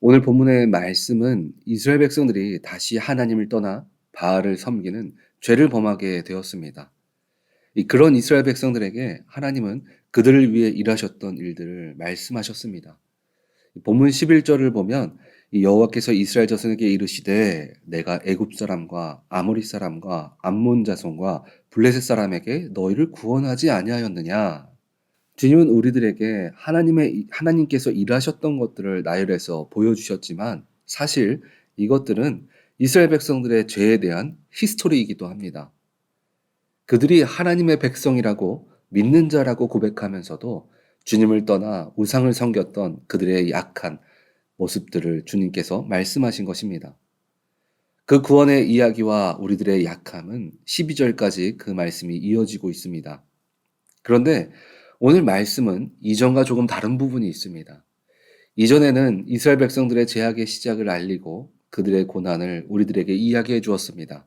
오늘 본문의 말씀은 이스라엘 백성들이 다시 하나님을 떠나 바알을 섬기는 죄를 범하게 되었습니다. 이 그런 이스라엘 백성들에게 하나님은 그들을 위해 일하셨던 일들을 말씀하셨습니다. 본문 11절을 보면 이 여호와께서 이스라엘 자손에게 이르시되 내가 애굽 사람과 아모리 사람과 암몬 자손과 블레셋 사람에게 너희를 구원하지 아니하였느냐 주님은 우리들에게 하나님의 하나님께서 일하셨던 것들을 나열해서 보여주셨지만 사실 이것들은 이스라엘 백성들의 죄에 대한 히스토리이기도 합니다. 그들이 하나님의 백성이라고 믿는 자라고 고백하면서도 주님을 떠나 우상을 섬겼던 그들의 약한 모습들을 주님께서 말씀하신 것입니다. 그 구원의 이야기와 우리들의 약함은 12절까지 그 말씀이 이어지고 있습니다. 그런데 오늘 말씀은 이전과 조금 다른 부분이 있습니다. 이전에는 이스라엘 백성들의 제약의 시작을 알리고 그들의 고난을 우리들에게 이야기해 주었습니다.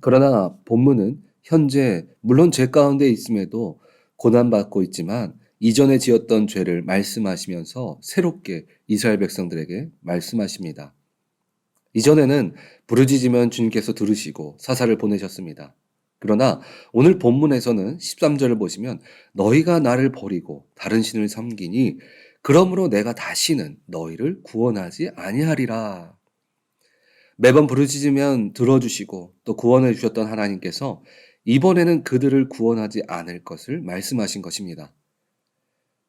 그러나 본문은 현재 물론 죄 가운데 있음에도 고난받고 있지만 이전에 지었던 죄를 말씀하시면서 새롭게 이스라엘 백성들에게 말씀하십니다. 이전에는 부르짖으면 주님께서 들으시고 사사를 보내셨습니다. 그러나 오늘 본문에서는 13절을 보시면 너희가 나를 버리고 다른 신을 섬기니 그러므로 내가 다시는 너희를 구원하지 아니하리라. 매번 부르짖으면 들어주시고 또 구원해 주셨던 하나님께서 이번에는 그들을 구원하지 않을 것을 말씀하신 것입니다.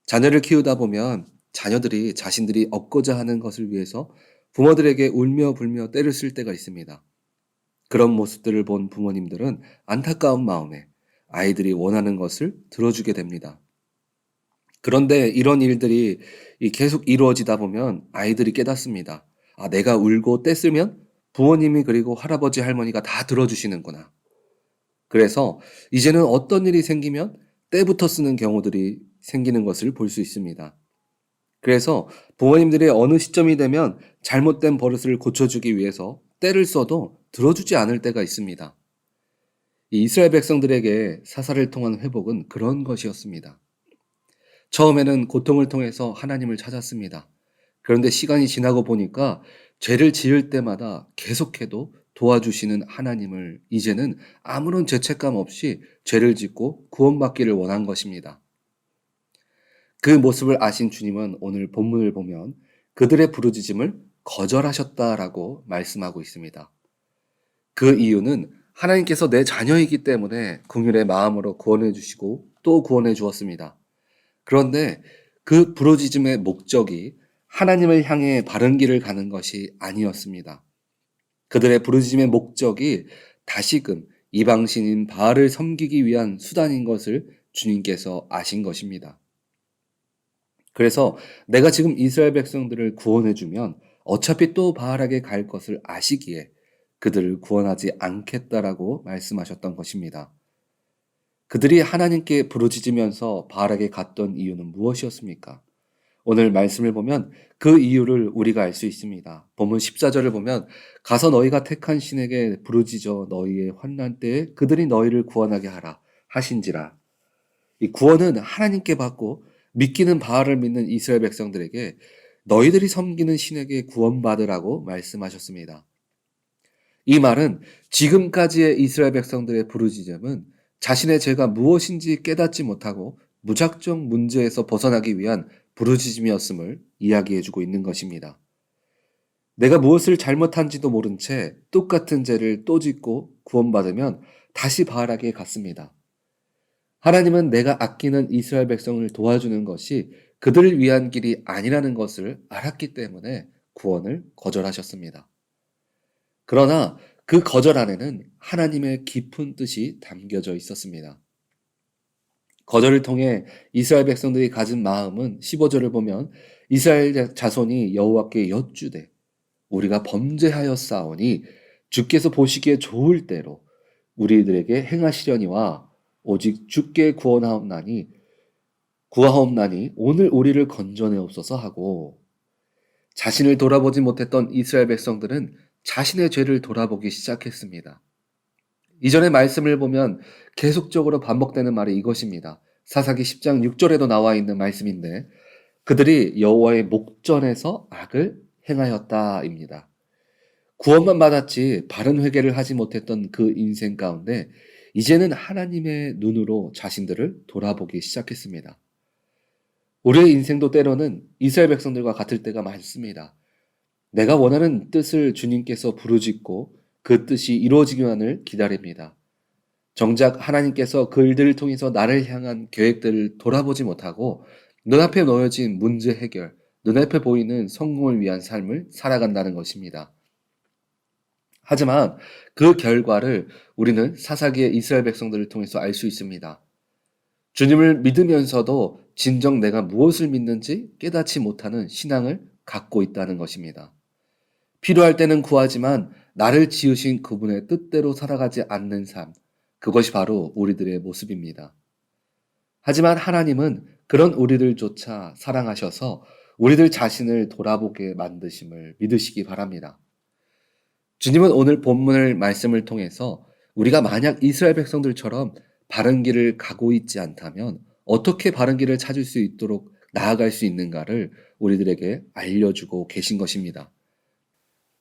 자녀를 키우다 보면 자녀들이 자신들이 얻고자 하는 것을 위해서 부모들에게 울며 불며 때를 쓸 때가 있습니다. 그런 모습들을 본 부모님들은 안타까운 마음에 아이들이 원하는 것을 들어주게 됩니다. 그런데 이런 일들이 계속 이루어지다 보면 아이들이 깨닫습니다. 아, 내가 울고 떼쓰면 부모님이 그리고 할아버지 할머니가 다 들어주시는구나. 그래서 이제는 어떤 일이 생기면 때부터 쓰는 경우들이 생기는 것을 볼 수 있습니다. 그래서 부모님들이 어느 시점이 되면 잘못된 버릇을 고쳐주기 위해서 때를 써도 들어주지 않을 때가 있습니다. 이스라엘 백성들에게 사사를 통한 회복은 그런 것이었습니다. 처음에는 고통을 통해서 하나님을 찾았습니다. 그런데 시간이 지나고 보니까 죄를 지을 때마다 계속해도 도와주시는 하나님을 이제는 아무런 죄책감 없이 죄를 짓고 구원받기를 원한 것입니다. 그 모습을 아신 주님은 오늘 본문을 보면 그들의 부르짖음을 거절하셨다라고 말씀하고 있습니다. 그 이유는 하나님께서 내 자녀이기 때문에 궁율의 마음으로 구원해 주시고 또 구원해 주었습니다. 그런데 그 부르짖음의 목적이 하나님을 향해 바른 길을 가는 것이 아니었습니다. 그들의 부르짖음의 목적이 다시금 이방신인 바알을 섬기기 위한 수단인 것을 주님께서 아신 것입니다. 그래서 내가 지금 이스라엘 백성들을 구원해 주면 어차피 또 바알에게 갈 것을 아시기에 그들을 구원하지 않겠다라고 말씀하셨던 것입니다. 그들이 하나님께 부르짖으면서 바알에게 갔던 이유는 무엇이었습니까? 오늘 말씀을 보면 그 이유를 우리가 알 수 있습니다. 본문 14절을 보면 가서 너희가 택한 신에게 부르짖어 너희의 환난 때에 그들이 너희를 구원하게 하라 하신지라. 이 구원은 하나님께 받고 믿기는 바알을 믿는 이스라엘 백성들에게 너희들이 섬기는 신에게 구원받으라고 말씀하셨습니다. 이 말은 지금까지의 이스라엘 백성들의 부르짖음은 자신의 죄가 무엇인지 깨닫지 못하고 무작정 문제에서 벗어나기 위한 부르짖음이었음을 이야기해주고 있는 것입니다. 내가 무엇을 잘못한지도 모른 채 똑같은 죄를 또 짓고 구원받으면 다시 바알에게 갔습니다. 하나님은 내가 아끼는 이스라엘 백성을 도와주는 것이 그들을 위한 길이 아니라는 것을 알았기 때문에 구원을 거절하셨습니다. 그러나 그 거절 안에는 하나님의 깊은 뜻이 담겨져 있었습니다. 거절을 통해 이스라엘 백성들이 가진 마음은 15절을 보면 이스라엘 자손이 여호와께 여쭈되 우리가 범죄하였사오니 주께서 보시기에 좋을 대로 우리들에게 행하시려니와 오직 주께 구원하옵나니 구하옵나니 오늘 우리를 건져내옵소서 하고 자신을 돌아보지 못했던 이스라엘 백성들은 자신의 죄를 돌아보기 시작했습니다. 이전의 말씀을 보면 계속적으로 반복되는 말이 이것입니다. 사사기 10장 6절에도 나와 있는 말씀인데 그들이 여호와의 목전에서 악을 행하였다입니다. 구원만 받았지 바른 회개를 하지 못했던 그 인생 가운데 이제는 하나님의 눈으로 자신들을 돌아보기 시작했습니다. 우리의 인생도 때로는 이스라엘 백성들과 같을 때가 많습니다. 내가 원하는 뜻을 주님께서 부르짖고 그 뜻이 이루어지기만을 기다립니다. 정작 하나님께서 그 일들을 통해서 나를 향한 계획들을 돌아보지 못하고 눈앞에 놓여진 문제 해결, 눈앞에 보이는 성공을 위한 삶을 살아간다는 것입니다. 하지만 그 결과를 우리는 사사기의 이스라엘 백성들을 통해서 알 수 있습니다. 주님을 믿으면서도 진정 내가 무엇을 믿는지 깨닫지 못하는 신앙을 갖고 있다는 것입니다. 필요할 때는 구하지만 나를 지으신 그분의 뜻대로 살아가지 않는 삶, 그것이 바로 우리들의 모습입니다. 하지만 하나님은 그런 우리들조차 사랑하셔서 우리들 자신을 돌아보게 만드심을 믿으시기 바랍니다. 주님은 오늘 본문을 말씀을 통해서 우리가 만약 이스라엘 백성들처럼 바른 길을 가고 있지 않다면 어떻게 바른 길을 찾을 수 있도록 나아갈 수 있는가를 우리들에게 알려주고 계신 것입니다.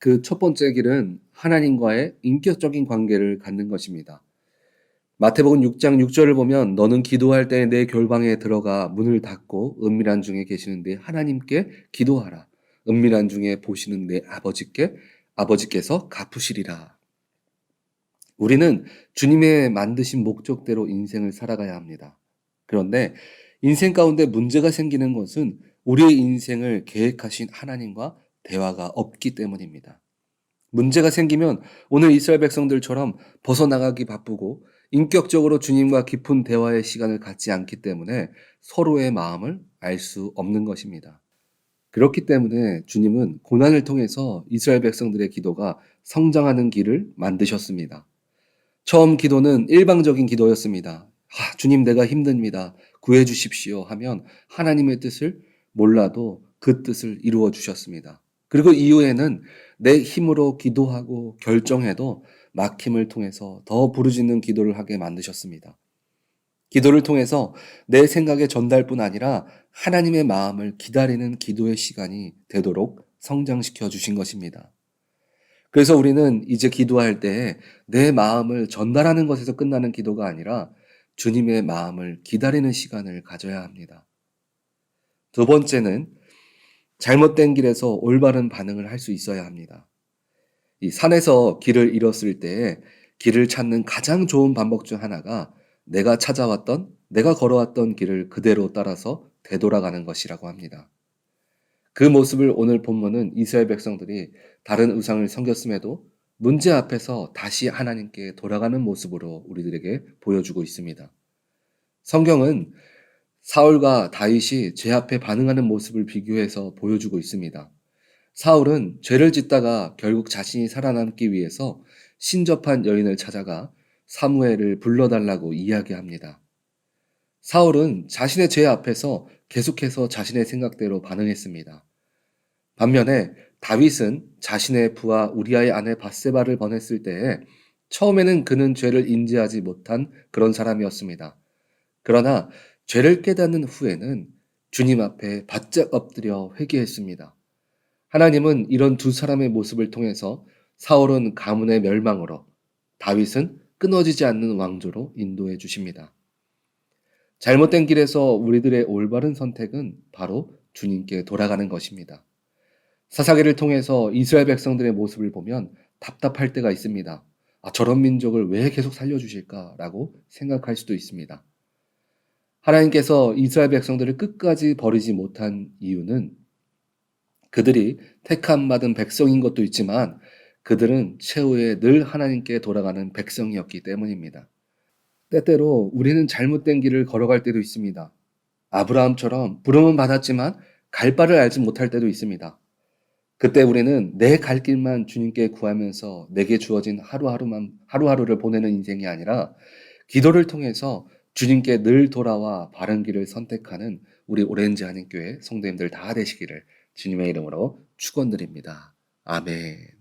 그 첫 번째 길은 하나님과의 인격적인 관계를 갖는 것입니다. 마태복음 6장 6절을 보면 너는 기도할 때 내 결방에 들어가 문을 닫고 은밀한 중에 계시는데 하나님께 기도하라. 은밀한 중에 보시는 내 아버지께 아버지께서 갚으시리라. 우리는 주님의 만드신 목적대로 인생을 살아가야 합니다. 그런데 인생 가운데 문제가 생기는 것은 우리의 인생을 계획하신 하나님과 대화가 없기 때문입니다. 문제가 생기면 오늘 이스라엘 백성들처럼 벗어나가기 바쁘고 인격적으로 주님과 깊은 대화의 시간을 갖지 않기 때문에 서로의 마음을 알 수 없는 것입니다. 그렇기 때문에 주님은 고난을 통해서 이스라엘 백성들의 기도가 성장하는 길을 만드셨습니다. 처음 기도는 일방적인 기도였습니다. 아, 주님 내가 힘듭니다. 구해 주십시오 하면 하나님의 뜻을 몰라도 그 뜻을 이루어 주셨습니다. 그리고 이후에는 내 힘으로 기도하고 결정해도 막힘을 통해서 더 부르짖는 기도를 하게 만드셨습니다. 기도를 통해서 내 생각의 전달뿐 아니라 하나님의 마음을 기다리는 기도의 시간이 되도록 성장시켜 주신 것입니다. 그래서 우리는 이제 기도할 때 내 마음을 전달하는 것에서 끝나는 기도가 아니라 주님의 마음을 기다리는 시간을 가져야 합니다. 두 번째는 잘못된 길에서 올바른 반응을 할 수 있어야 합니다. 이 산에서 길을 잃었을 때 길을 찾는 가장 좋은 방법 중 하나가 내가 찾아왔던, 내가 걸어왔던 길을 그대로 따라서 되돌아가는 것이라고 합니다. 그 모습을 오늘 본문은 이스라엘 백성들이 다른 우상을 섬겼음에도 문제 앞에서 다시 하나님께 돌아가는 모습으로 우리들에게 보여주고 있습니다. 성경은 사울과 다윗이 죄 앞에 반응하는 모습을 비교해서 보여주고 있습니다. 사울은 죄를 짓다가 결국 자신이 살아남기 위해서 신접한 여인을 찾아가 사무엘을 불러달라고 이야기합니다. 사울은 자신의 죄 앞에서 계속해서 자신의 생각대로 반응했습니다. 반면에 다윗은 자신의 부하 우리아의 아내 바세바를 번했을 때에 처음에는 그는 죄를 인지하지 못한 그런 사람이었습니다. 그러나 죄를 깨닫는 후에는 주님 앞에 바짝 엎드려 회개했습니다. 하나님은 이런 두 사람의 모습을 통해서 사울은 가문의 멸망으로 다윗은 끊어지지 않는 왕조로 인도해 주십니다. 잘못된 길에서 우리들의 올바른 선택은 바로 주님께 돌아가는 것입니다. 사사기를 통해서 이스라엘 백성들의 모습을 보면 답답할 때가 있습니다. 아, 저런 민족을 왜 계속 살려주실까라고 생각할 수도 있습니다. 하나님께서 이스라엘 백성들을 끝까지 버리지 못한 이유는 그들이 택함 받은 백성인 것도 있지만 그들은 최후에 늘 하나님께 돌아가는 백성이었기 때문입니다. 때때로 우리는 잘못된 길을 걸어갈 때도 있습니다. 아브라함처럼 부름은 받았지만 갈 바를 알지 못할 때도 있습니다. 그때 우리는 내 갈 길만 주님께 구하면서 내게 주어진 하루하루만 하루하루를 보내는 인생이 아니라 기도를 통해서 주님께 늘 돌아와 바른 길을 선택하는 우리 오렌지 한인교회 성도님들 다 되시기를 주님의 이름으로 축원드립니다. 아멘.